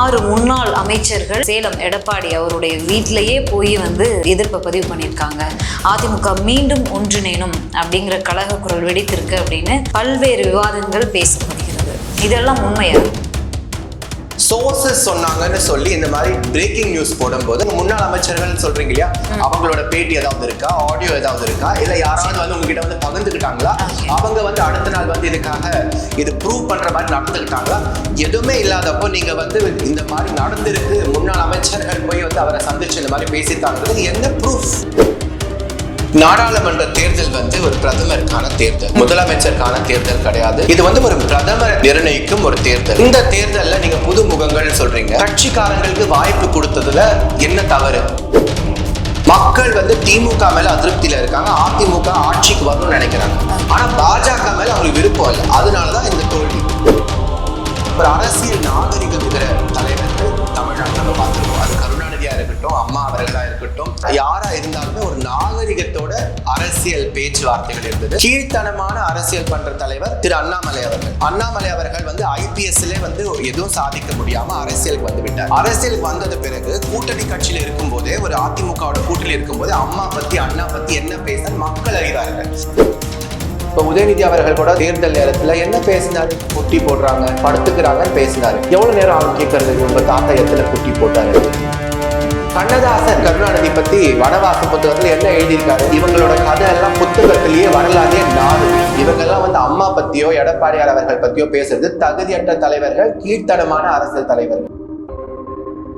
ஆறு முன்னாள் அமைச்சர்கள் சேலம் எடப்பாடி அவருடைய வீட்டிலேயே போய் வந்து எதிர்ப்பை பதிவு பண்ணியிருக்காங்க. அதிமுக மீண்டும் ஒன்றிணைனும் அப்படிங்கிற கழக குரல் வெடித்திருக்கு அப்படின்னு பல்வேறு விவாதங்கள் பேசப்படுகிறது. இதெல்லாம் உண்மையா? சோர்சஸ் சொன்னாங்கன்னு சொல்லி இந்த மாதிரி பிரேக்கிங் நியூஸ் போடும்போது முன்னாள் அமைச்சர்கள் சொல்றீங்க இல்லையா அவங்களோட பேட்டி ஏதாவது இருக்கா? ஆடியோ ஏதாவது இருக்கா? இல்ல யாராவது வந்து உங்ககிட்ட வந்து பகிர்ந்துக்கிட்டாங்களா. அவங்க வந்து அடுத்த நாள் வந்து இதுக்காக இது ப்ரூவ் பண்ற மாதிரி நடந்துக்கிட்டாங்களா? எதுவுமே இல்லாதப்போ நீங்க வந்து இந்த மாதிரி நடந்திருக்கு. முன்னாள் அமைச்சர்கள் போய் வந்து அவரை சந்திச்சு இந்த மாதிரி பேசித்தாங்கிறது என்ன ப்ரூஃப் நாடாளுமன்ற தேர்தல் வந்து ஒரு பிரதமருக்கான தேர்தல். முதலமைச்சருக்கான தேர்தல் கிடையாது. இது வந்து ஒரு பிரதமர் நிர்ணயிக்கும் ஒரு தேர்தல். இந்த தேர்தல்ல நீங்க புது முகங்கள் சொல்றீங்க. கட்சிக்காரங்களுக்கு வாய்ப்பு கொடுத்ததுல என்ன தவறு? மக்கள் வந்து திமுக மேல அதிருப்தியில இருக்காங்க. அதிமுக ஆட்சிக்கு வரணும்னு நினைக்கிறாங்க. ஆனா பாஜக மேல அவங்களுக்கு விருப்பம் இல்லை. அதனாலதான் இந்த தோல்வி. ஒரு அரசியல் நாகரிகம் இருக்கிற இருக்கட்டும் அம்மா அவர்களா இருக்கட்டும் யாரா இருந்தாலுமே ஒரு நாகரிகத்தோட அரசியல் பேச்சுவார்த்தைகள் இருந்தது. கீழ்த்தனமான அரசியல் பண்ற தலைவர் திரு அண்ணாமலை அவர்கள். அண்ணாமலை அவர்கள் வந்து ஐபிஎஸ்ல வந்து எதுவும் சாதிக்க முடியாம அரசியலுக்கு வந்து விட்டார். அரசியலுக்கு வந்தது பிறகு கூட்டணி கட்சியில இருக்கும்போதே ஒரு அதிமுகவோட கூட்டணி இருக்கும்போது அம்மா பத்தி அண்ணா பத்தி என்ன பேச மக்கள் அறிவார்கள். இப்போ உதயநிதி அவர்கள் கூட தேர்தல் நேரத்துல என்ன பேசினாரு? குட்டி போடுறாங்க படுத்துக்கிறாங்கன்னு பேசினாரு. எவ்வளவு நேரம் ஆகும் கேட்கறது உங்க தாத்தா எத்தனை குட்டி போட்டாரு? கண்ணதாசன் கருணாநிதி பத்தி வனவாச புத்தகத்துல என்ன எழுதியிருக்காரு? இவங்களோட கதை எல்லாம் புத்தகத்திலேயே வரலாறே நாடு இவங்கெல்லாம் வந்து அம்மா பத்தியோ எடப்பாடியார் அவர்கள் பத்தியோ பேசுறது தகுதியற்ற தலைவர்கள் கீழ்த்தனமான அரசியல் தலைவர்கள்.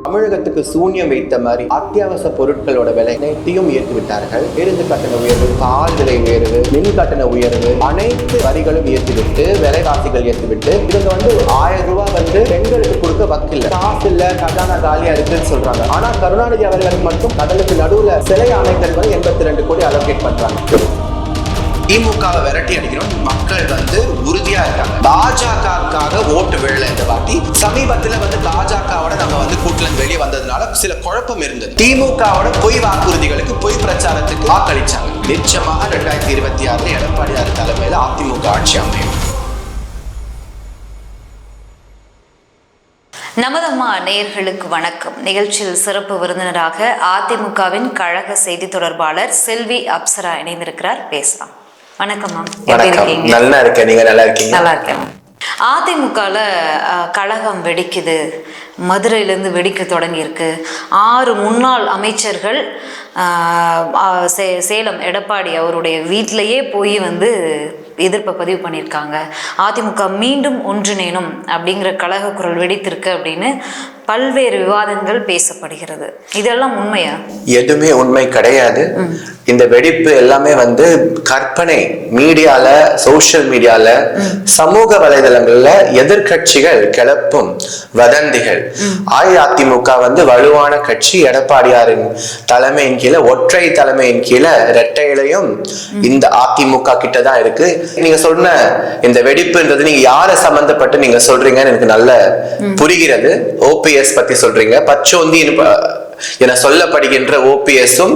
தமிழகத்துக்கு சூன்யம் வைத்த மாதிரி அத்தியாவசிய பொருட்களோட விலை அனைத்தையும் ஏற்றி விட்டார்கள். பேருந்து கட்டண உயர்வு பால் விலை உயர்வு மின் கட்டண உயர்வு அனைத்து வரிகளும் ஏற்றிவிட்டு விலைவாசிகள் ஏற்றிவிட்டு இவங்க வந்து ஆயிரம் ரூபாய் வந்து பெண்களுக்கு கொடுக்க வக்கில்ல. காசு இல்ல கஜானா காலியா இருக்குன்னு சொல்றாங்க. ஆனா கருணாநிதி அவர்களுக்கு மட்டும் கடலுக்கு நடுவுல சிலை அமைக்கிறது வந்து எண்பத்தி ரெண்டு கோடி அலோகேட் பண்றாங்க. திமுகவை விரட்டி அடிக்கணும் மக்கள் வந்து உறுதியா இருக்காங்க. பாஜகவுக்காக ஓட்டு விழல இந்த வாட்டி. சமீபத்துல வந்து பாஜகவோட நம்ம வந்து கூட்டுல வெளியே வந்ததுனால சில குழப்பம் இருந்தது. திமுகவோட பொய் வாக்குறுதிகளுக்கு பொய் பிரச்சாரத்துக்கு வாக்களிச்சாங்க. நிச்சயமாக ரெண்டாயிரத்தி இருபத்தி ஆறுல எடப்பாடியார் தலைமையில அதிமுக ஆட்சி அமையும். நமதம்மா நேயர்களுக்கு வணக்கம். நிகழ்ச்சியில் சிறப்பு விருந்தினராக அதிமுகவின் கழக செய்தி தொடர்பாளர் செல்வி அப்சரா இணைந்திருக்கிறார். பேசலாம். வணக்கம் மேம் வணக்கம். நல்லா இருக்கேன். நீங்க நல்லா இருக்கீங்க நல்லா இருக்கேன் அஹ், கழகம் வெடிக்குது. மதுரையிலேருந்து வெடிக்க தொடங்கியிருக்கு. ஆறு முன்னாள் அமைச்சர்கள் சே சேலம் எடப்பாடி அவருடைய வீட்டிலேயே போய் வந்து எதிர்ப்பை பதிவு பண்ணியிருக்காங்க. அதிமுக மீண்டும் ஒன்றிணைணும் அப்படிங்கிற கழக குரல் வெடித்திருக்கு அப்படின்னு பல்வேறு விவாதங்கள் பேசப்படுகிறது. இதெல்லாம் உண்மையா? எதுவுமே உண்மை கிடையாது. இந்த வெடிப்பு எல்லாமே வந்து கற்பனை மீடியால சோஷியல் மீடியால சமூக வலைதளங்கள்ல எதிர்க்கட்சிகள் கிளப்பும் வதந்திகள். அஇஅதிமுக வந்து வலுவான கட்சி எடப்பாடியாரின் தலைமையின் கீழே ஒற்றை தலைமையின் கீழே ரெட்டையிலையும் இந்த அதிமுக கிட்ட தான் இருக்கு. நீங்க சொன்ன இந்த வெடிப்புன்றது நீங்க யாரை சம்பந்தப்பட்டு நீங்க சொல்றீங்கன்னு எனக்கு நல்ல புரிகிறது. ஓபிஎஸ் பத்தி சொல்றீங்க. பச்சோந்தி என சொல்லப்படுகின்ற ஓபிஎஸும்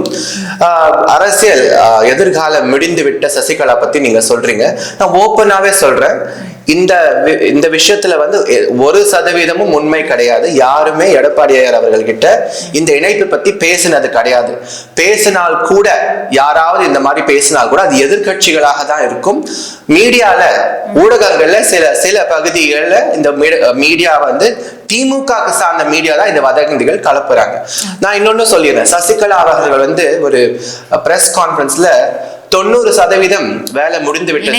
அரசியல் எதிர்காலம் முடிந்து விட்ட சசிகலா பத்தி நீங்க சொல்றீங்க. நான் ஓப்பனாவே சொல்றேன். இந்த வி- இந்த விஷயத்துல வந்து ஒரு சதவீதமும் உண்மை கிடையாது. யாருமே எடப்பாடியார் அவர்கள்கிட்ட இந்த இணைப்பு பத்தி பேசினது கிடையாது. பேசினால் கூட யாராவது இந்த மாதிரி பேசினால் கூட அது எதிர்க்கட்சிகளாக தான் இருக்கும். மீடியால ஊடகங்கள்ல சில சில பகுதிகளில் இந்த மீடியா வந்து திமுக சார்ந்த மீடியா தான் இந்த வதந்திகள் கலப்புறாங்க. நான் இன்னொன்னு சொல்லிடுறேன். சசிகலா அவர்கள் வந்து ஒரு பிரஸ் கான்ஃபரன்ஸ்ல தொண்ணூறு சதவீதம் வேலை முடிந்து விட்டது.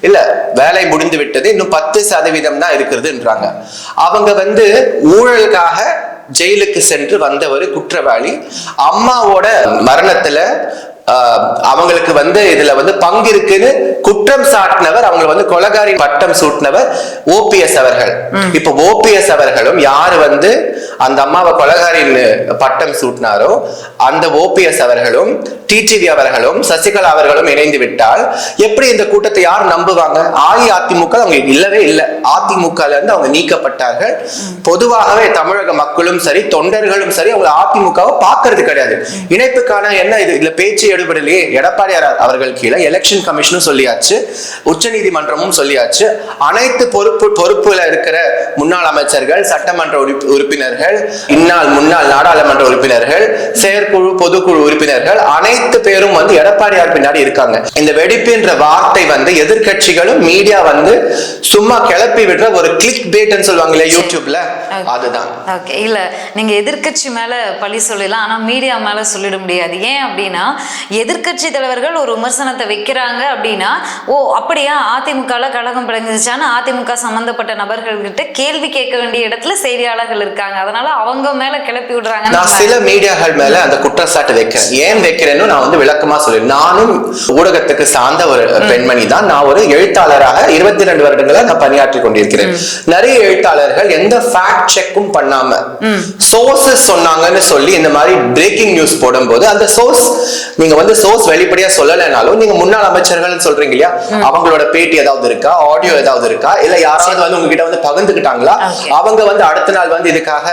இல்ல வேலை முடிந்து விட்டது. இன்னும் பத்து சதவீதம் தான் இருக்கிறதுன்றாங்க. அவங்க வந்து ஊழலுக்காக ஜெயிலுக்கு சென்று வந்த ஒரு குற்றவாளி. அம்மாவோட மரணத்துல அவங்களுக்கு வந்து இதுல வந்து பங்கு இருக்குன்னு குற்றம் சாட்டினவர் அவங்க வந்து கொலகாரி பட்டம் சூட்டினவர் ஓபிஎஸ் அவர்கள். இப்ப ஓபிஎஸ் அவர்களும் யாரு வந்து அந்த அம்மாவை கொலகாரின்னு பட்டம் சூட்டினாரோ அந்த ஓபிஎஸ் அவர்களும் டிடிவி அவர்களும் சசிகலா அவர்களும் இணைந்து விட்டால் எப்படி இந்த கூட்டத்தை யார் நம்புவாங்க? அஇஅதிமுக அவங்க இல்லவே இல்லை. அதிமுக இருந்து அவங்க நீக்கப்பட்டார்கள். பொதுவாகவே தமிழக மக்களும் சரி தொண்டர்களும் சரி அவங்க அதிமுகவை பார்க்கறது கிடையாது. இணைப்புக்கான என்ன இது? இல்ல பேச்சு எடுபடலையே எடப்பாடியார் அவர்கள் கீழே எலெக்ஷன் கமிஷனும் சொல்லியாச்சு உச்சநீதிமன்றமும் சொல்லியாச்சு. அனைத்து பொறுப்பு பொறுப்புல இருக்கிற முன்னாள் அமைச்சர்கள் சட்டமன்ற உறுப்பி- உறுப்பினர்கள் இந்நாள் முன்னாள் நாடாளுமன்ற உறுப்பினர்கள் செயற்குழு பொதுக்குழு உறுப்பினர்கள் அனைத்து பேரும் வந்து எடப்பாடியார் பின்னாடி இருக்காங்க. இந்த வெடிப்புன்ற வார்த்தை வந்து எதிர்க்கட்சிகளும் மீடியா வந்து சும்மா கிளப்பி விடுற ஒரு கிளிக் பேட்னு சொல்லுவாங்க இல்லையா யூடியூப்ல அதுதான். ஓகே இல்ல நீங்க எதிர்க்கட்சி மேல பழி சொல்லலாம் ஆனா மீடியா மேல சொல்லிட முடியாது. ஏன் அப்படின்னா எதிர்க்கட்சி தலைவர்கள் ஒரு விமர்சனத்தை வைக்கிறாங்க அப்படின்னா ஓ அப்படியா அதிமுகல கழகம் பிளங்குச்சான்னு அதிமுக சம்பந்தப்பட்ட நபர்கள்கிட்ட கேள்வி கேட்க வேண்டிய இடத்துல செய்தியாளர்கள் இருக்காங்க. அதனால அவங்க மேல கிளப்பி விடுறாங்க நான் சில மீடியாக்கள் மேல அந்த குற்றச்சாட்டு வைக்கிறேன். ஏன் வைக்கிறேன்னு நான் வந்து விளக்கமா சொல்றேன். நானும் ஊடகத்துக்கு சார்ந்த ஒரு பெண்மணி தான். நான் ஒரு எழுத்தாளராக இருபத்தி ரெண்டு வருடங்களா நான் பணியாற்றி கொண்டிருக்கிறேன். நிறைய எழுத்தாளர்கள் எந்த ஃபேக்ட் செக்கும் பண்ணாம சோர்சஸ் சொன்னாங்கன்னு சொல்லி இந்த மாதிரி பிரேக்கிங் நியூஸ் போடும்போது அந்த சோர்ஸ் நீங்க வந்து சோர்ஸ் வெளிப்படையா சொல்லலைனாலும் நீங்க முன்னாள் அமைச்சர்கள் சொல்றீங்க இல்லையா? அவங்களோட பேட்டி ஏதாவது இருக்கா? ஆடியோ ஏதாவது இருக்கா? இல்ல யாராவது வந்து உங்ககிட்ட வந்து பகிர்ந்துக்கிட்டாங்களா Okay. அவங்க வந்து அடுத்த நாள் வந்து இதுக்காக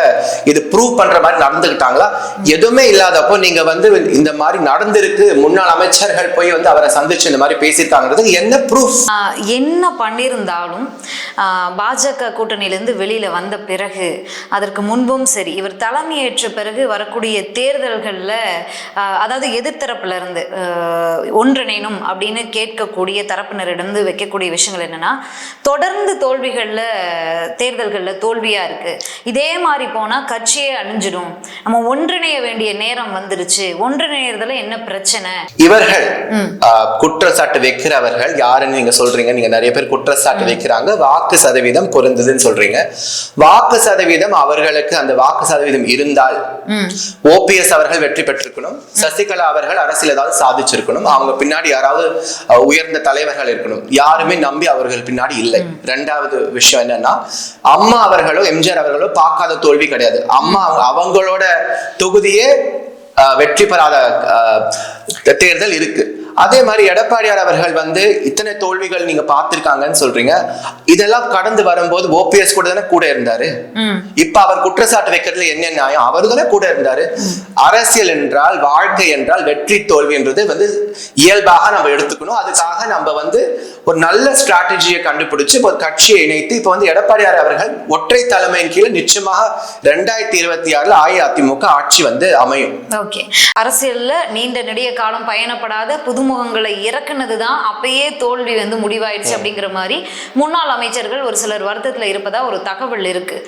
இது ப்ரூவ் பண்ற மாதிரி நடந்துக்கிட்டாங்களா எதுவுமே இல்லாதப்போ நீங்க வந்து இந்த மாதிரி நடந்திருக்கு. முன்னாள் அமைச்சர்கள் போய் வந்து அவரை சந்திச்சு இந்த மாதிரி பேசியிருக்காங்கிறதுக்கு என்ன ப்ரூஃப் என்ன பண்ணியிருந்தாலும் பாஜக கூட்டணியிலேருந்து வெளியில் வந்த பிறகு அதற்கு முன்பும் சரி இவர் தலைமையேற்ற பிறகு வரக்கூடிய தேர்தல்களில் அதாவது எதிர்த்தரப்புல ஆஹ் ஒன்றிணைணும் அப்படின்னு கேட்கக்கூடிய தரப்பினரிடந்து வைக்கக்கூடிய விஷயங்கள் என்னன்னா தொடர்ந்து தோல்விகளில் தேர்தல்களில் தோல்வியாக இருக்குது இதே மாதிரி போனால் கட்சியே அழிஞ்சிடும். நம்ம ஒன்றிணைய வேண்டிய நேரம் வந்துருச்சு. ஒன்றிணையறதுல என்ன பிரச்சனை? இவர்கள் குற்றச்சாட்டு வைக்கிறவர்கள் யாருன்னு நீங்க சொல்றீங்க. நீங்க நிறைய பேர் குற்றச்சாட்டு வைக்கிறாங்க. வாக்கு சதவீதம் குறைந்ததுன்னு சொல்றீங்க. வாக்கு சதவீதம் அவர்களுக்கு அந்த வாக்கு சதவீதம் இருந்தால் ஓபிஎஸ் அவர்கள் வெற்றி பெற்றிருக்கணும். சசிகலா அவர்கள் அரசியல் ஏதாவது சாதிச்சிருக்கணும். அவங்க பின்னாடி யாராவது உயர்ந்த தலைவர்கள் இருக்கணும். யாருமே நம்பி அவர்கள் பின்னாடி இல்லை. ரெண்டாவது விஷயம் என்னன்னா அம்மா அவர்களோ எம்ஜிஆர் அவர்களோ பார்க்காத தோல்வி கிடையாது. அம்மா அவங்க- அவங்களோட தொகுதியே வெற்றி பெறாத தேர்தல் இருக்கு. அதே மாதிரி எடப்பாடியார் அவர்கள் வந்து இத்தனை தோல்விகள் நீங்க பார்த்திருக்காங்கன்னு சொல்றீங்க. இதெல்லாம் கடந்து வரும்போது ஓபிஎஸ் கூட தானே கூட இருந்தாரு? இப்ப அவர் குற்றச்சாட்டு வைக்கிறதுல என்ன நியாயம்? அவர் தானே கூட இருந்தாரு. அரசியல் என்றால் வாழ்க்கை என்றால் வெற்றி தோல்வி என்றது வந்து இயல்பாக நம்ம எடுத்துக்கணும். அதுக்காக நம்ம வந்து ஒரு நல்ல ஸ்ட்ராட்டஜியை கண்டுபிடிச்சு ஒரு கட்சியை இணைத்து இப்ப வந்து எடப்பாடியார் அவர்கள் ஒற்றை தலைமையின் கீழே நிச்சயமாக ரெண்டாயிரத்தி இருபத்தி ஆறுல அஇஅதிமுக ஆட்சி வந்து அமையும். ஓகே. அரசியல்ல நீண்ட நெடிய காலம் பயணப்படாத புதுமுகங்களை இறக்குனது தான் அப்பயே தோல்வி வந்து முடிவாயிடுச்சு அப்படிங்கிற மாதிரி முன்னாள் அமைச்சர்கள் ஒரு சிலர் வருத்தத்தில் இருப்பதா ஒரு தகவல் இருக்கு.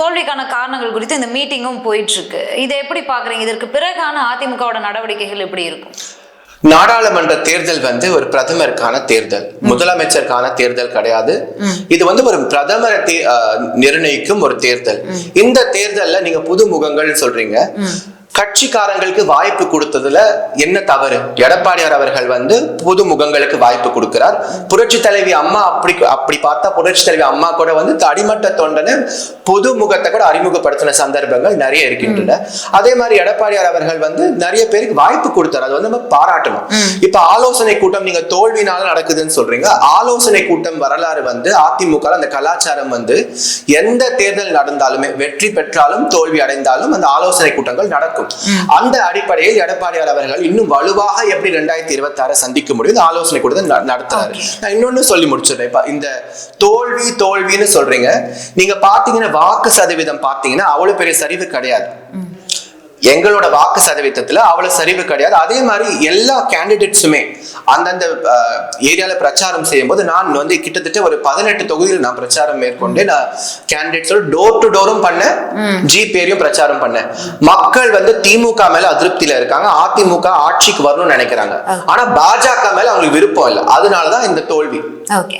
தோல்விக்கான காரணங்கள் குறித்து இந்த மீட்டிங்கும் போயிட்டு இருக்கு இதை எப்படி பாக்குறீங்க? இதற்கு பிறகான அதிமுகவோட நடவடிக்கைகள் எப்படி இருக்கும்? நாடாளுமன்ற தேர்தல் வந்து ஒரு பிரதமருக்கான தேர்தல். முதலமைச்சருக்கான தேர்தல் கிடையாது. இது வந்து ஒரு பிரதமரை நிர்ணயிக்கும் ஒரு தேர்தல். இந்த தேர்தல்ல நீங்க புது முகங்கள் சொல்றீங்க கட்சிக்காரங்களுக்கு வாய்ப்பு கொடுத்ததுல என்ன தவறு? எடப்பாடியார் அவர்கள் வந்து புது முகங்களுக்கு வாய்ப்பு கொடுக்கிறார். புரட்சி தலைவி அம்மா அப்படி அப்படி பார்த்தா புரட்சி தலைவி அம்மா கூட வந்து அடிமட்ட தொண்டனை புது முகத்தை கூட அறிமுகப்படுத்தின சந்தர்ப்பங்கள் நிறைய இருக்கின்றன. அதே மாதிரி எடப்பாடியார் அவர்கள் வந்து நிறைய பேருக்கு வாய்ப்பு கொடுத்தார். அது வந்து நம்ம பாராட்டணும். இப்ப ஆலோசனை கூட்டம் நீங்க தோல்வினால நடக்குதுன்னு சொல்றீங்க. ஆலோசனை கூட்டம் வரலாறு வந்து அதிமுக அந்த கலாச்சாரம் வந்து எந்த தேர்தல் நடந்தாலுமே வெற்றி பெற்றாலும் தோல்வி அடைந்தாலும் அந்த ஆலோசனை கூட்டங்கள் நடக்கும். அந்த அடிப்படையில் எடப்பாடியார் அவர்கள் இன்னும் வலுவாக எப்படி ரெண்டாயிரத்தி இருபத்தி ஆறு சந்திக்க முடியும்? ஆலோசனை ந- நடத்துறாரு. நான் இன்னொன்னு சொல்லி முடிச்சிடுறேன். இப்ப இந்த தோல்வி தோல்வின்னு சொல்றீங்க. நீங்க பாத்தீங்கன்னா வாக்கு சதவீதம் பாத்தீங்கன்னா அவ்வளவு பெரிய சரிவு கிடையாது. எங்களோட வாக்கு சதவீதத்துல அவ்வளவு சரிவு கிடையாது. அதே மாதிரி எல்லா கேண்டிடேட்ஸுமே அந்தந்த ஏரியால பிரச்சாரம் செய்யும் போது நான் வந்து கிட்டத்தட்ட ஒரு பதினெட்டு தொகுதியில் நான் பிரச்சாரம் மேற்கொண்டு நான் கேண்டிடேட்ஸோட டோர் டு டோரும் பண்ணேன். ஜிபேரியும் பிரச்சாரம் பண்ணேன். மக்கள் வந்து திமுக மேல அதிருப்தியில இருக்காங்க. அதிமுக ஆட்சிக்கு வரணும்னு நினைக்கிறாங்க. ஆனா பாஜக மேல அவங்களுக்கு விருப்பம் இல்லை. அதனாலதான் இந்த தோல்வி. ஓகே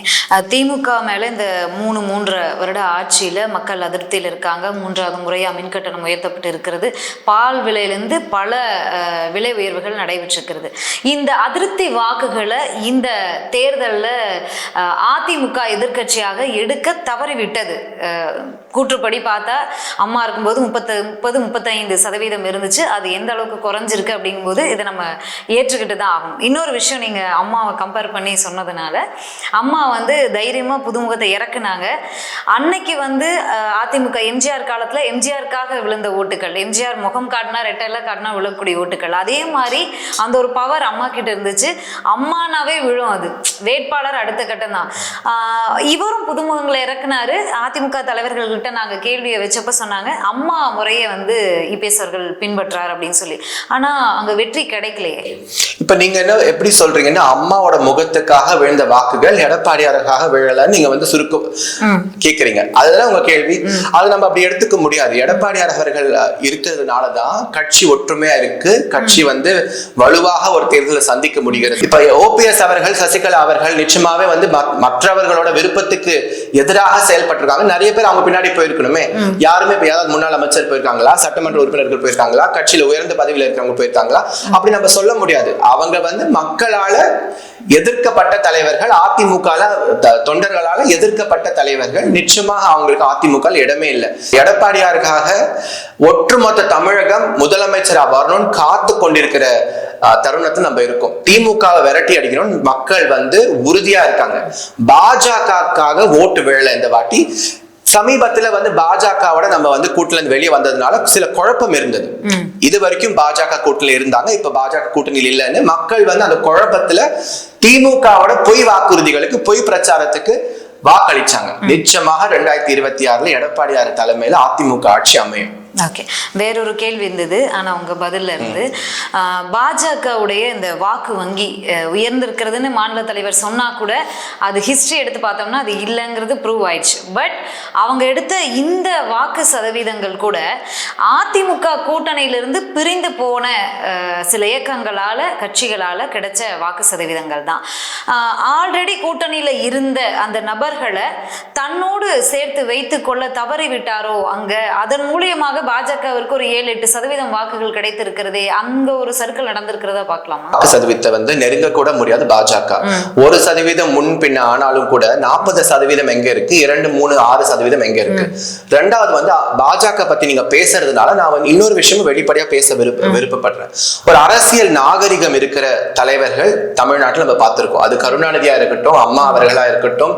திமுக மேலே இந்த மூணு மூன்று வருட ஆட்சியில் மக்கள் அதிருப்தியில் இருக்காங்க. மூன்றாவது முறையாக மின் கட்டணம் உயர்த்தப்பட்டு இருக்கிறது. பால் விலையிலேருந்து பல விலை உயர்வுகள் நடைபெற்றிருக்கிறது. இந்த அதிருப்தி வாக்குகளை இந்த தேர்தலில் அதிமுக எதிர்க்கட்சியாக எடுக்க தவறிவிட்டது. கூற்றுப்படி பார்த்தா அம்மா இருக்கும்போது முப்பத்து முப்பது முப்பத்தைந்து சதவீதம் இருந்துச்சு. அது எந்த அளவுக்கு குறைஞ்சிருக்கு அப்படிங்கும்போது இதை நம்ம ஏற்றுக்கிட்டு தான் ஆகும் இன்னொரு விஷயம் நீங்கள் அம்மாவை கம்பேர் பண்ணி சொன்னதுனால அம்மா வந்து தைரியமாக புதுமுகத்தை இறக்குனாங்க. அன்னைக்கு வந்து அதிமுக எம்ஜிஆர் காலத்தில் எம்ஜிஆருக்காக விழுந்த ஓட்டுகள் எம்ஜிஆர் முகம் காட்டினா ரெட்டெல்லாம் காட்டினா விழக்கூடிய ஓட்டுகள் அதே மாதிரி அந்த ஒரு பவர் அம்மா கிட்ட இருந்துச்சு. அம்மானாவே விழும் அது. வேட்பாளர் அடுத்த கட்டம் தான். இவரும் புதுமுகங்களை இறக்குனாரு. அதிமுக தலைவர்கள்கிட்ட நாங்கள் கேள்வியை வச்சப்ப சொன்னாங்க. அம்மா முறையை வந்து இபிஎஸ் அவர்கள் பின்பற்றார் அப்படின்னு சொல்லி. ஆனால் அங்கே வெற்றி கிடைக்கலையே. இப்ப நீங்க என்ன எப்படி சொல்றீங்கன்னா அம்மாவோட முகத்துக்காக விழுந்த வாக்குகள் எடப்பாடியாருக்காக விழலன்னு நீங்க வந்து சுருக்கம் கேக்குறீங்க. அதுதான் உங்க கேள்வி. அது நம்ம அப்படி எடுத்துக்க முடியாது. எடப்பாடியார் அவர்கள் இருக்கிறதுனாலதான் கட்சி ஒற்றுமையா இருக்கு. கட்சி வந்து வலுவாக ஒரு தேர்தலை சந்திக்க முடிகிறது. இப்ப ஓபிஎஸ் அவர்கள் சசிகலா அவர்கள் நிச்சயமாவே வந்து மற்றவர்களோட விருப்பத்துக்கு எதிராக செயல்பட்டிருக்காங்க. நிறைய பேர் அவங்க பின்னாடி போயிருக்கணுமே. யாருமே இப்ப யாராவது முன்னாள் அமைச்சர் போயிருக்காங்களா? சட்டமன்ற உறுப்பினர்கள் போயிருக்காங்களா? கட்சியில உயர்ந்த பதவியில இருக்கிறவங்க போயிருக்காங்களா? அப்படி நம்ம சொல்ல முடியாது. அவங்க வந்து மக்களால எதிர்க்கப்பட்ட தலைவர்கள் அதிமுக தொண்டர்களால் எதிர்க்கப்பட்ட தலைவர்கள் நிச்சயமாக அவங்களுக்கு அதிமுக இடமே இல்லை. எடப்பாடியாருக்காக ஒட்டுமொத்த தமிழகம் முதலமைச்சராக வரணும்னு காத்து கொண்டிருக்கிற தருணத்தை நம்ம இருக்கோம். திமுகவை விரட்டி அடிக்கணும் மக்கள் வந்து உறுதியா இருக்காங்க. பாஜகவுக்காக ஓட்டு விழல இந்த வாட்டி. சமீபத்துல வந்து பாஜகவோட நம்ம வந்து கூட்டுல இருந்து வெளியே வந்ததுனால சில குழப்பம் இருந்தது. இது வரைக்கும் பாஜக கூட்டணியில இருந்தாங்க இப்ப பாஜக கூட்டணியில் இல்லைன்னு மக்கள் வந்து அந்த குழப்பத்துல திமுகவோட பொய் வாக்குறுதிகளுக்கு பொய் பிரச்சாரத்துக்கு வாக்களிச்சாங்க. நிச்சயமாக ரெண்டாயிரத்தி இருபத்தி ஆறுல எடப்பாடியார் தலைமையில அதிமுக ஆட்சி அமையும். ஓகே வேறொரு கேள்வி இருந்தது. ஆனால் உங்கள் பதிலில் இருந்து பாஜகவுடைய இந்த வாக்கு வங்கி உயர்ந்திருக்கிறதுன்னு மாநில தலைவர் சொன்னால் கூட அது ஹிஸ்ட்ரி எடுத்து பார்த்தோம்னா அது இல்லைங்கிறது ப்ரூவ் ஆயிடுச்சு. பட் அவங்க எடுத்த இந்த வாக்கு சதவீதங்கள் கூட அதிமுக கூட்டணியிலிருந்து பிரிந்து போன சில இயக்கங்களால் கட்சிகளால் கிடைச்ச வாக்கு சதவீதங்கள் தான். ஆல்ரெடி கூட்டணியில் இருந்த அந்த நபர்களை தன்னோடு சேர்த்து வைத்து கொள்ள தவறிவிட்டாரோ அங்கே அதன் மூலியமாக பாஜகவிற்கு ஒரு ஏழு எட்டு சதவீதம் வாக்குகள் கிடைத்திருக்கிறதே அங்க ஒரு சர்க்கிள் நடந்திருக்கிறதா பார்க்கலாமா? வாக்கு சதவீதத்தை வந்து நெருங்க கூட முடியாது பாஜக. ஒரு சதவீதம் முன் பின்ன ஆனாலும் கூட நாற்பது சதவீதம் எங்க இருக்கு? இரண்டு மூணு ஆறு சதவீதம் எங்க இருக்கு? ரெண்டாவது வந்து பாஜக பத்தி நீங்க பேசுறதுனால நான் வந்து இன்னொரு விஷயமும் வெளிப்படையா பேச விருப்ப விருப்பப்படுறேன். ஒரு அரசியல் நாகரிகம் இருக்கிற தலைவர்கள் தமிழ்நாட்டுல நம்ம பார்த்திருக்கோம். அது கருணாநிதியா இருக்கட்டும் அம்மா அவர்களா இருக்கட்டும்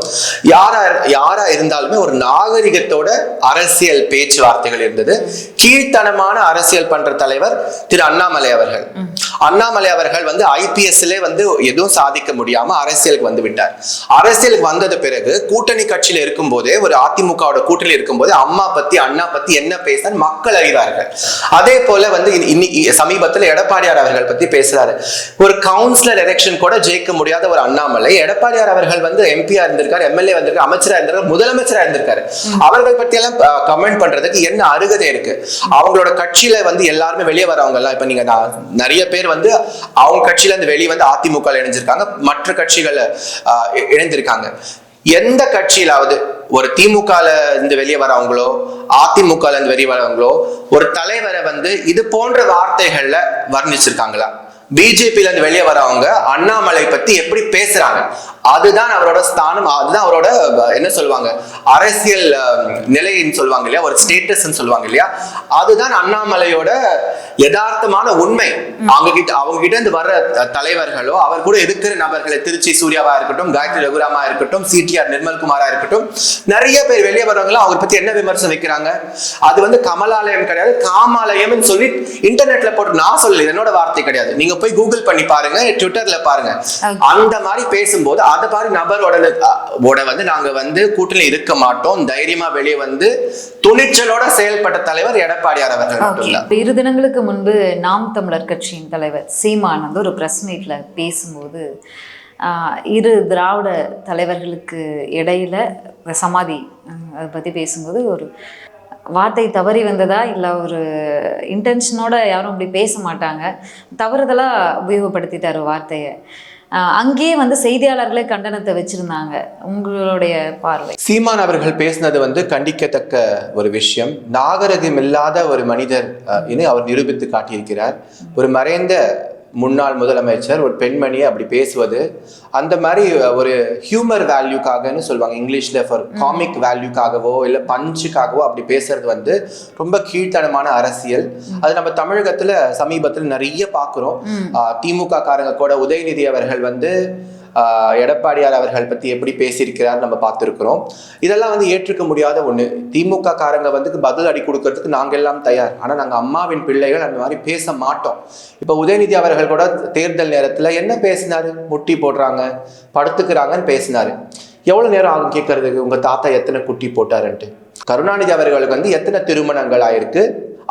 யாரா யாரா இருந்தாலுமே ஒரு நாகரிகத்தோட அரசியல் பேச்சுவார்த்தைகள் இருந்தது. கீழ்த்தனமான அரசியல் பண்ற தலைவர் திரு அண்ணாமலை அவர்கள். அண்ணாமலை அவர்கள் வந்து ஐபிஎஸ்ல வந்து எதுவும் சாதிக்க முடியாம அரசியலுக்கு வந்து விட்டார். அரசியலுக்கு வந்தது பிறகு கூட்டணி கட்சியில இருக்கும் போதே ஒரு அதிமுகவோட கூட்டணி இருக்கும் போது அம்மா பத்தி அண்ணா பத்தி என்ன பேச மக்கள் அறிவார்கள். அதே போல வந்து இனி- இன்னைக்கு சமீபத்துல எடப்பாடியார் அவர்கள் பத்தி பேசுறாரு. ஒரு கவுன்சிலர் எலெக்ஷன் கூட ஜெயிக்க முடியாத ஒரு அண்ணாமலை எடப்பாடியார் அவர்கள் வந்து எம்பியா இருந்திருக்காரு எம்எல்ஏ வந்திருக்காரு அமைச்சரா இருந்திருக்காரு முதலமைச்சரா இருந்திருக்காரு. அவர்கள் பத்தி எல்லாம் கமெண்ட் பண்றதுக்கு என்ன அருகதை இருக்கு? இருக்கு. அவங்களோட கட்சியில வந்து எல்லாருமே வெளியே வரவங்க எல்லாம் இப்ப நீங்க நிறைய பேர் வந்து அவங்க கட்சியில இருந்து வெளியே வந்து அதிமுக இணைஞ்சிருக்காங்க. மற்ற கட்சிகள் இணைந்திருக்காங்க. எந்த கட்சியிலாவது ஒரு திமுகல இருந்து வெளியே வரவங்களோ அதிமுகல இருந்து வெளியே வரவங்களோ ஒரு தலைவரை வந்து இது போன்ற வார்த்தைகள்ல வர்ணிச்சிருக்காங்களா? பிஜேபியில இருந்து வெளியே வரவங்க அண்ணாமலை பத்தி எப்படி பேசுறாங்க? அதுதான் அவரோட ஸ்தானம் அதுதான் அவரோட என்ன சொல்லுவாங்க அரசியல் நிலைன்னு சொல்லுவாங்க இல்லையா? ஒரு ஸ்டேட்டஸ் சொல்லுவாங்க இல்லையா? அதுதான் அண்ணாமலையோட யதார்த்தமான உண்மை. அவங்க கிட்ட அவங்க கிட்ட இருந்து வர்ற தலைவர்களோ அவர் கூட இருக்கிற நபர்களை திருச்சி சூர்யாவா இருக்கட்டும் காயத்ரி ரகுராமா இருக்கட்டும் சிடிஆர் நிர்மல்குமாரா இருக்கட்டும் நிறைய பேர் வெளியே வரவங்க அவங்க பத்தி என்ன விமர்சனம் வைக்கிறாங்க? அது வந்து கமலாலயம் கிடையாது காமாலயம்னு சொல்லி இன்டர்நெட்ல போட்டு நான் சொல்லல என்னோட வார்த்தை கிடையாது. நீங்க போய் கூகுள் பண்ணி பாருங்க ட்விட்டர்ல பாருங்க. அந்த மாதிரி பேசும்போது அந்த மாதிரி நபரோட ஓட வந்து நாங்க வந்து கூட்டணி இருக்க மாட்டோம். தைரியமா வெளியே வந்து துணிச்சலோட செயல்பட்ட தலைவர் எடப்பாடியார் அவர்கள் இரு தினங்களுக்கு முன்பு நாம் தமிழர் கட்சியின் தலைவர் சீமான் வந்து ஒரு ப்ரெஸ் மீட்டில் பேசும்போது இரு திராவிட தலைவர்களுக்கு இடையில சமாதி அதை பற்றி பேசும்போது ஒரு வார்த்தை தவறி வந்ததா இல்லை ஒரு இன்டென்ஷனோட யாரும் அப்படி பேச மாட்டாங்க? தவறுதலாக உபயோகப்படுத்திட்டார் வார்த்தையை. அங்கேயே வந்து செய்தியாளர்களே கண்டனத்தை வச்சிருந்தாங்க. உங்களுடைய பார்வை. சீமான் அவர்கள் பேசினது வந்து கண்டிக்கத்தக்க ஒரு விஷயம். நாகரிகம் இல்லாத ஒரு மனிதர் அஹ், அவர் நிரூபித்து காட்டியிருக்கிறார். ஒரு மறைந்த முன்னாள் முதலமைச்சர் ஒரு பெண்மணியை அப்படி பேசுவது அந்த மாதிரி ஒரு ஹியூமர் வேல்யூக்காகன்னு சொல்லுவாங்க இங்கிலீஷ்ல ஃபார் காமிக் வேல்யூக்காகவோ இல்லை பஞ்சுக்காகவோ அப்படி பேசுறது வந்து ரொம்ப கீழ்த்தனமான அரசியல். அது நம்ம தமிழகத்துல சமீபத்தில் நிறைய பார்க்குறோம். திமுக காரங்க கூட உதயநிதி அவர்கள் வந்து எடப்பாடியார் அவர்கள் பத்தி எப்படி பேசியிருக்கிறார் நம்ம பார்த்துருக்கிறோம். இதெல்லாம் வந்து ஏற்றுக்க முடியாத ஒன்று திமுக காரங்க வந்து பதில் அடி கொடுக்கறதுக்கு நாங்கள் எல்லாம் தயார். ஆனால் நாங்கள் அம்மாவின் பிள்ளைகள் அந்த மாதிரி பேச மாட்டோம். இப்போ உதயநிதி அவர்கள் கூட தேர்தல் நேரத்தில் என்ன பேசினாரு? முட்டி போடுறாங்க படுத்துக்கிறாங்கன்னு பேசினார். எவ்வளோ நேரம் ஆகும் கேட்கறதுக்கு? உங்கள் தாத்தா எத்தனை குட்டி போட்டாருன்ட்டு. கருணாநிதி அவர்களுக்கு வந்து எத்தனை திருமணங்கள் ஆயிருக்கு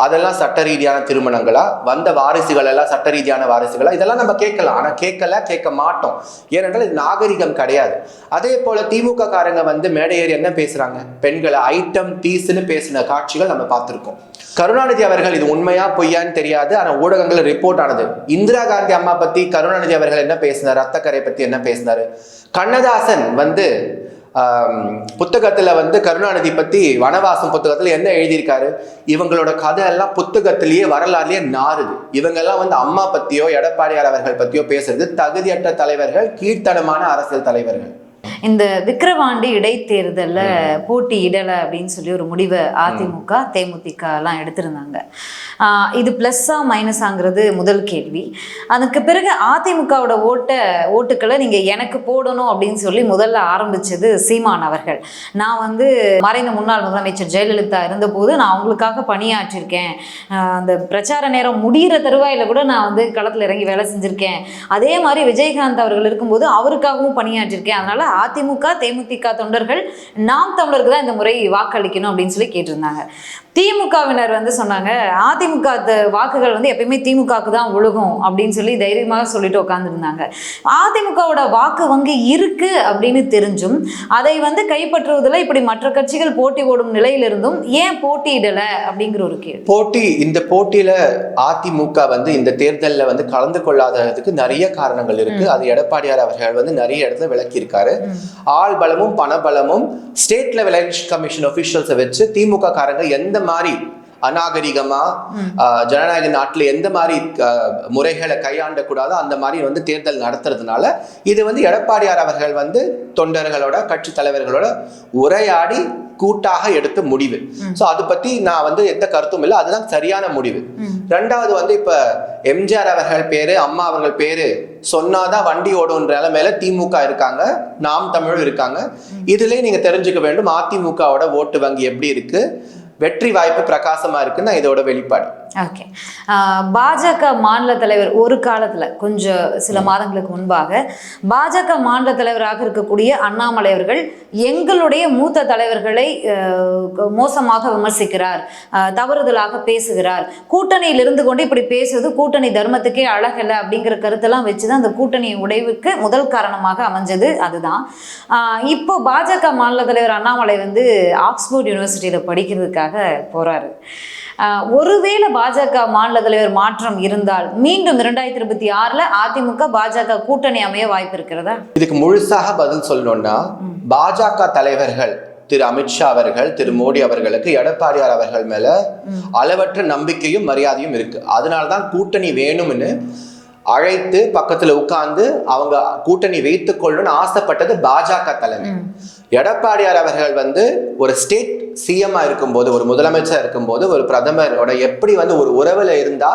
அதெல்லாம் சட்ட ரீதியான திருமணங்களா? வந்த வாரிசுகள் எல்லாம் சட்ட ரீதியான வாரிசுகளா? இதெல்லாம் நம்ம கேட்கலாம். ஆனால் கேட்கல கேட்க மாட்டோம். ஏனென்றால் இது நாகரிகம் கிடையாது. அதே போல திமுக காரங்க வந்து மேடையேறி என்ன பேசுறாங்க? பெண்களை ஐட்டம் பீஸ்னு பேசின காட்சிகள் நம்ம பார்த்துருக்கோம். கருணாநிதி அவர்கள் இது உண்மையா பொய்யான்னு தெரியாது. ஆனால் ஊடகங்கள் ரிப்போர்ட் ஆனது. இந்திரா காந்தி அம்மா பத்தி கருணாநிதி அவர்கள் என்ன பேசினார்? ரத்தக்கரை பத்தி என்ன பேசினாரு? கண்ணதாசன் வந்து புத்தகத்துல வந்து கருணாநிதி பத்தி வனவாசம் புத்தகத்துல என்ன எழுதியிருக்காரு? இவங்களோட கதை எல்லாம் புத்தகத்திலேயே வரலாறுலயே நாறுது. இவங்க எல்லாம் வந்து அம்மா பத்தியோ எடப்பாடியார் அவர்கள் பத்தியோ பேசுறது தகுதியற்ற தலைவர்கள் கீழ்த்தனமான அரசியல் தலைவர்கள். இந்த விக்கிரவாண்டி இடைத்தேர்தல்ல போட்டியிடல அப்படின்னு சொல்லி ஒரு முடிவை அதிமுக தேமுதிக எல்லாம் எடுத்திருந்தாங்க. இது பிளஸ்ஸா மைனஸாங்கிறது முதல் கேள்வி. அதுக்கு பிறகு அதிமுகவோட ஓட்ட ஓட்டுக்களை நீங்க எனக்கு போடணும் அப்படின்னு சொல்லி முதல்ல ஆரம்பிச்சது சீமான் அவர்கள். நான் வந்து மறைந்த முன்னாள் முதலமைச்சர் ஜெயலலிதா இருந்தபோது நான் அவங்களுக்காக பணியாற்றிருக்கேன். அந்த பிரச்சார நேரம் முடிகிற தருவாயில கூட நான் வந்து களத்துல இறங்கி வேலை செஞ்சிருக்கேன். அதே மாதிரி விஜயகாந்த் அவர்கள் இருக்கும்போது அவருக்காகவும் பணியாற்றிருக்கேன். அதனால அதிமுக தேமுதிக தொண்டர்கள் நாம் தமிழருக்கு தான் இந்த முறை வாக்களிக்கணும் அப்படின்னு சொல்லி கேட்டிருந்தாங்க. திமுகவினர் வந்து சொன்னாங்க அதிமுக வாக்குகள் வந்து எப்பயுமே திமுகவுக்கு தான் விழுகும் அப்படின்னு சொல்லி தைரியமாக சொல்லிட்டு உட்காந்துருந்தாங்க அதிமுகவோட வாக்கு வங்கி இருக்கு அப்படின்னு தெரிஞ்சும் அதை வந்து கைப்பற்றுவதில் இப்படி மற்ற கட்சிகள் போட்டி போடும் நிலையிலிருந்தும் ஏன் போட்டியிடலை அப்படிங்கிற ஒரு கேள்வி. போட்டி இந்த போட்டியில அதிமுக வந்து இந்த தேர்தல்ல வந்து கலந்து கொள்ளாததுக்கு நிறைய காரணங்கள் இருக்கு. அது எடப்பாடியார் அவர்கள் வந்து நிறைய இடத்துல விளக்கியிருக்காரு. ஆள் பலமும் பணபலமும் ஸ்டேட் லெவல் எலெக்ஷன் கமிஷன் ஒபிஷியல்ஸை வச்சு திமுக காரங்க எந்த மாதிரி அநாகரிகமா ஜனநாயக நாட்டுல எந்த மாதிரி முறைகளை கையாண்ட கூடாதோ அந்த மாதிரி வந்து தேர்தல் நடத்துறதுனால இது வந்து எடப்பாடியார் அவர்கள் வந்து தொண்டர்களோட கட்சி தலைவர்களோட உரையாடி கூட்டாக எடுத்த முடிவு. சோ அது பத்தி நான் வந்து எந்த கருத்தும் இல்லை. அதுதான் சரியான முடிவு. ரெண்டாவது வந்து இப்ப எம்ஜிஆர் அவர்கள் பேரு அம்மா அவர்கள் பேரு சொன்னாதான் வண்டி ஓடுன்ற நிலைமையில திமுக இருக்காங்க நாம் தமிழ் இருக்காங்க. இதுலயே நீங்க தெரிஞ்சுக்க வேண்டும் அதிமுகவோட ஓட்டு வங்கி எப்படி இருக்கு? வெற்றி வாய்ப்பு பிரகாசமாக இருக்குன்னு நான் இதோட வெளிப்பாடு. ஓகே பாஜக மாநில தலைவர் ஒரு காலத்தில் கொஞ்சம் சில மாதங்களுக்கு முன்பாக பாஜக மாநில தலைவராக இருக்கக்கூடிய அண்ணாமலை அவர்கள் எங்களுடைய மூத்த தலைவர்களை மோசமாக விமர்சிக்கிறார் தவறுதலாக பேசுகிறார். கூட்டணியில் இருந்து கொண்டு இப்படி பேசுவது கூட்டணி தர்மத்துக்கே அழகல்ல அப்படிங்கிற கருத்தெல்லாம் வச்சு தான் அந்த கூட்டணி உடைவுக்கு முதல் காரணமாக அமைஞ்சது அதுதான். இப்போ பாஜக மாநில தலைவர் அண்ணாமலை வந்து ஆக்ஸ்போர்ட் யூனிவர்சிட்டியில் படிக்கிறதுக்காக போறாரு. ஆஹ் ஒருவேளை பாஜக மாநில தலைவர் மாற்றம் இருந்தால் மீண்டும் இரண்டாயிரத்தி இருபத்தி ஆறுல அதிமுக பாஜக கூட்டணி அமைய வாய்ப்பு இருக்கிறதா? இதுக்கு முழுசாக பதில் சொல்லணும்னா பாஜக தலைவர்கள் திரு அமித்ஷா அவர்கள் திரு மோடி அவர்களுக்கு எடப்பாடியார் அவர்கள் மேல அளவற்ற நம்பிக்கையும் மரியாதையும் இருக்கு. அதனாலதான் கூட்டணி வேணும்னு அழைத்து பக்கத்துல உட்கார்ந்து அவங்க கூட்டணி வைத்துக் கொள்ளணும்னு ஆசைப்பட்டது பாஜக தலைமை. எடப்பாடியார் அவர்கள் வந்து ஒரு ஸ்டேட் சிஎம்மா இருக்கும்போது ஒரு முதலமைச்சர் இருக்கும்போது ஒரு பிரதமரோட எப்படி வந்து ஒரு உறவுல இருந்தா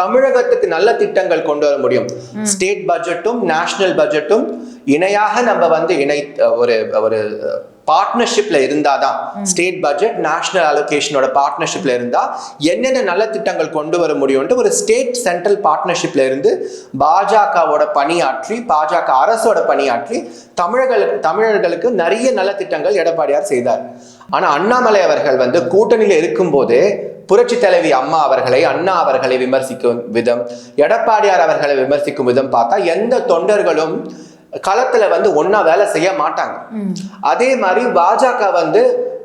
தமிழகத்துக்கு நல்ல திட்டங்கள் கொண்டு வர முடியும். ஸ்டேட் பட்ஜெட்டும் நேஷனல் பட்ஜெட்டும் இணையாக நம்ம வந்து இணை ஒரு ஒரு பார்ட்னர்ஷிப்ல இருந்தாதான் ஸ்டேட் பட்ஜெட் நேஷனல் அலோகேஷனோட பார்ட்னர்ஷிப்ல இருந்தா என்னென்ன நல்ல திட்டங்கள் கொண்டு வர முடியும்ட்டு ஒரு ஸ்டேட் சென்ட்ரல் பார்ட்னர்ஷிப்ல இருந்து பாஜகவோட பணியாற்றி பாஜக அரசோட பணியாற்றி தமிழர்களுக்கு தமிழர்களுக்கு நிறைய நல்ல திட்டங்கள் எடப்பாடியார் செய்தார். ஆனா அண்ணாமலை அவர்கள் வந்து கூட்டணியில இருக்கும்போதே புரட்சி தலைவி அம்மா அவர்களை அண்ணா அவர்களை விமர்சிக்கும் விதம் எடப்பாடியார் அவர்களை விமர்சிக்கும் விதம் பார்த்தா எந்த தொண்டர்களும் களத்துல வந்து ஒண்ணா வேலை செய்ய மாட்டாங்க. அதே மாதிரி பாஜக வந்து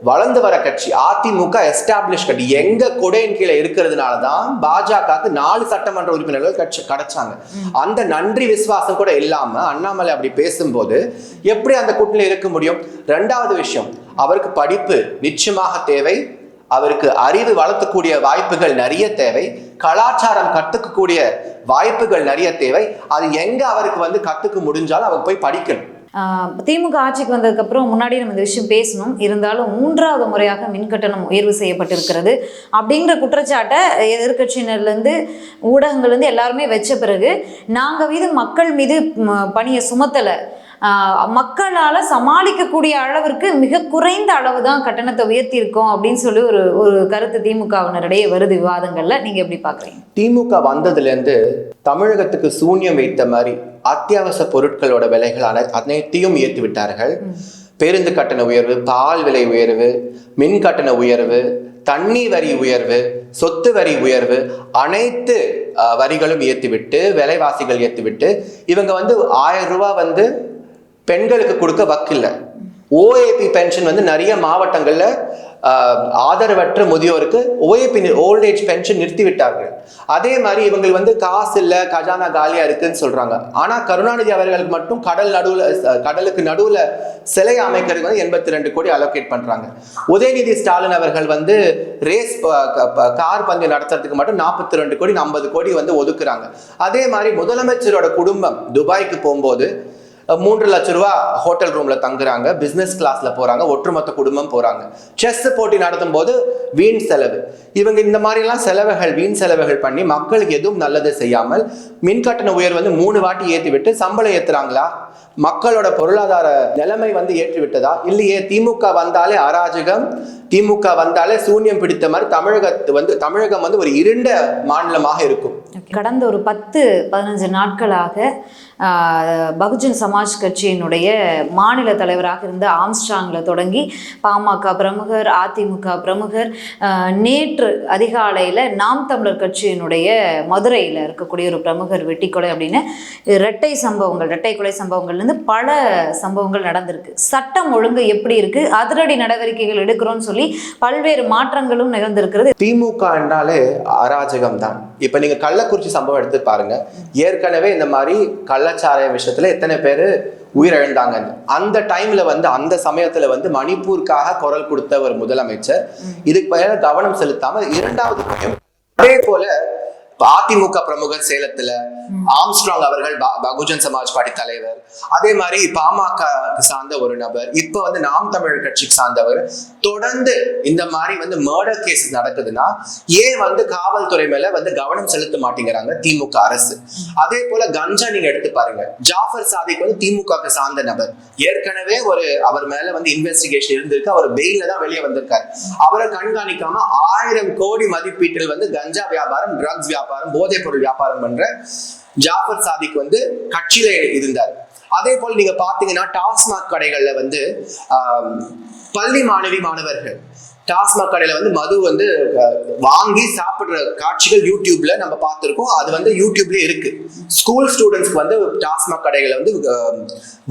வளர்ந்து வர கட்சி அதிமுக எஸ்டாப்ளிஷ் கட்சி. எங்க கொடையின் கீழே இருக்கிறதுனால தான் பாஜகவுக்கு நாலு சட்டமன்ற உறுப்பினர்கள் கட்சி கிடைச்சாங்க. அந்த நன்றி விசுவாசம் கூட இல்லாம அண்ணாமலை அப்படி பேசும்போது எப்படி அந்த கூட்டணியில் இருக்க முடியும்? ரெண்டாவது விஷயம் அவருக்கு படிப்பு நிச்சயமாக தேவை. அவருக்கு அறிவு வளர்த்தக்கூடிய வாய்ப்புகள் நிறைய தேவை. கலாச்சாரம் கத்துக்கக்கூடிய வாய்ப்புகள் நிறைய தேவை. அது எங்க அவருக்கு வந்து கத்துக்க முடிஞ்சாலும் அவர் போய் படிக்கணும். திமுக ஆட்சிக்கு வந்ததுக்கப்புறம் முன்னாடி நம்ம இந்த விஷயம் பேசணும். இருந்தாலும் மூன்றாவது முறையாக மின் கட்டணம் உயர்வு செய்யப்பட்டிருக்கிறது. அப்படிங்கிற குற்றச்சாட்டை எதிர்கட்சியினர்லேருந்து ஊடகங்கள்லேருந்து எல்லாருமே வச்ச பிறகு நாங்கள் மீது மக்கள் மீது பணியை சுமத்தலை. மக்களால் சமாளிக்கக்கூடிய அளவிற்கு மிக குறைந்த அளவு தான் கட்டணத்தை உயர்த்தியிருக்கோம் அப்படின்னு சொல்லி ஒரு ஒரு கருத்து திமுகவினரிடையே வருது விவாதங்களில். நீங்கள் எப்படி பார்க்குறீங்க திமுக வந்ததுல இருந்து தமிழகத்துக்கு சூன்யம் வைத்த மாதிரி அத்தியாவசிய பொருட்களோட விலைகள் அனை- அனைத்தையும் ஏற்றி விட்டார்கள். பேருந்து கட்டண உயர்வு பால் விலை உயர்வு மின் கட்டண உயர்வு தண்ணி வரி உயர்வு சொத்து வரி உயர்வு அனைத்து வரிகளும் ஏற்றிவிட்டு விலைவாசிகள் ஏற்றிவிட்டு இவங்க வந்து ஆயிரம் ரூபாய் வந்து பெண்களுக்கு கொடுக்க வக்கில்லை ஓஏபி பென்ஷன் வந்து நிறைய மாவட்டங்களில் ஆதரவற்ற முதியோருக்கு ஓஏபி ஓல்ட் ஏஜ் பென்ஷன் நிறுத்தி விட்டார்கள் அதே மாதிரி இவங்க வந்து காசு இல்லை கஜானா காலியாக இருக்குன்னு சொல்கிறாங்க ஆனால் கருணாநிதி அவர்களுக்கு மட்டும் கடல் நடுவில் கடலுக்கு நடுவில் சிலை அமைக்கிறதுக்கு வந்து எண்பத்தி ரெண்டு கோடி அலோகேட் பண்ணுறாங்க உதயநிதி ஸ்டாலின் அவர்கள் வந்து ரேஸ் கார் பங்கு நடத்துறதுக்கு மட்டும் நாற்பத்தி ரெண்டு கோடி ஐம்பது கோடி வந்து ஒதுக்குறாங்க. அதே மாதிரி முதலமைச்சரோட குடும்பம் துபாய்க்கு போகும்போது மூன்று லட்ச ரூபா ஹோட்டல் ரூம்ல தங்குறாங்க. பிசினஸ் கிளாஸ்ல போறாங்க. ஒட்டுமொத்த குடும்பம் போறாங்க. செஸ் போட்டி நடத்தும் போது வீண் செலவு. இவங்க இந்த மாதிரி எல்லாம் செலவுகள் வீண் செலவுகள் பண்ணி மக்களுக்கு எதுவும் நல்லது செய்யாமல் மின் கட்டண உயர்வு வந்து மூணு வாட்டி ஏற்றி விட்டு சம்பளம் ஏத்துறாங்களா? மக்களோட பொருளாதார நிலைமை வந்து ஏற்றி விட்டதா இல்லையே திமுக வந்தாலே அராஜகம். திமுக வந்தாலே சூன்யம் பிடித்த மாதிரி தமிழகத்து வந்து தமிழகம் வந்து ஒரு இருண்ட மாநிலமாக இருக்கும். கடந்த ஒரு பத்து பதினஞ்சு நாட்களாக பகுஜன் சமாஜ் கட்சியினுடைய மாநில தலைவராக இருந்த ஆம்ஸ்டாங்கில் தொடங்கி பாமக பிரமுகர் அதிமுக பிரமுகர் நேற்று அதிகாலையில் நாம் தமிழர் கட்சியினுடைய மதுரையில் இருக்கக்கூடிய ஒரு பிரமுகர் வெட்டிக்கொலை அப்படின்னு இரட்டை சம்பவங்கள் இரட்டை கொலை சம்பவங்கள்லேருந்து பல சம்பவங்கள் நடந்திருக்கு. சட்டம் ஒழுங்கு எப்படி இருக்கு? அதிரடி நடவடிக்கைகள் எடுக்கிறோம்னு சொல்லி பல்வேறு மாற்றங்களும் நிகழ்ந்திருக்கிறது. திமுக என்றாலே அராஜகம் தான் இப்போ நீங்கள் கள்ளக்குறிச்சி சம்பவம் எடுத்து பாருங்க. ஏற்கனவே இந்த மாதிரி கள்ள கள்ளச்சாராய விஷயத்துல எத்தனை பேரு உயிரிழந்தாங்க. அந்த டைம்ல வந்து அந்த சமயத்துல வந்து மணிப்பூருக்காக குரல் கொடுத்த ஒரு முதலமைச்சர். இதுக்கு மேல கவனம் செலுத்தாம இரண்டாவது அதே போல அதிமுக பிரமுகர் சேலத்துல ஆம்ஸ்ட்ராங் அவர்கள் ப- பகுஜன் சமாஜ் பார்ட்டி தலைவர். அதே மாதிரி பாமக சார்ந்த ஒரு நபர் இப்ப வந்து நாம் தமிழர் கட்சிக்கு சார்ந்தவர். தொடர்ந்து இந்த மாதிரி வந்து மர்டர் கேஸ் நடக்குதுன்னா ஏன் வந்து காவல்துறை மேல வந்து கவனம் செலுத்த மாட்டேங்கிறாங்க திமுக அரசு? அதே போல கஞ்சா நீங்க எடுத்து பாருங்க. ஜாஃபர் சாதிக் வந்து திமுக சார்ந்த நபர். ஏற்கனவே ஒரு அவர் மேல வந்து இன்வெஸ்டிகேஷன் இருந்திருக்கு. அவர் பெயில தான் வெளியே வந்திருக்காரு. அவரை கண்காணிக்காம ஆயிரம் கோடி மதிப்பீட்டில் வந்து கஞ்சா வியாபாரம் ட்ரக்ஸ் வியாபாரம் போதைப் பொருள் வியாபாரம் பண்ற ஜாஃபர் சாதிக் வந்து கட்சியில இருந்தார். அதே போல் நீங்க பாத்தீங்கன்னா டாஸ்மாக் கடைகள்ல வந்து பள்ளி மாணவி மாணவர்கள் டாஸ்மாக் கடையில வந்து மது வந்து வாங்கி சாப்பிடுற காட்சிகள் யூடியூப்ல நம்ம பார்த்திருக்கோம். அது வந்து யூடியூப்ல இருக்கு. ஸ்கூல் ஸ்டூடெண்ட்ஸ்க்கு வந்து டாஸ்மாக் கடைகளை வந்து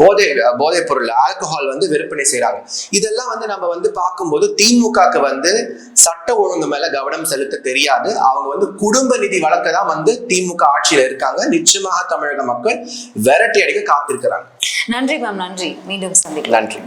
போதை போதைப் பொருள் ஆல்கஹால் வந்து விற்பனை செய்றாங்க. இதெல்லாம் வந்து நம்ம வந்து பார்க்கும்போது திமுகக்கு வந்து சட்ட ஒழுங்கு மேல கவனம் செலுத்த தெரியாது. அவங்க வந்து குடும்ப நிதி வழக்க தான் வந்து திமுக ஆட்சியில இருக்காங்க. நிச்சயமாக தமிழக மக்கள் விரட்டி அடிக்க காத்திருக்கிறாங்க. நன்றி மேம் நன்றி. மீண்டும் சந்திக்கலாம். நன்றி.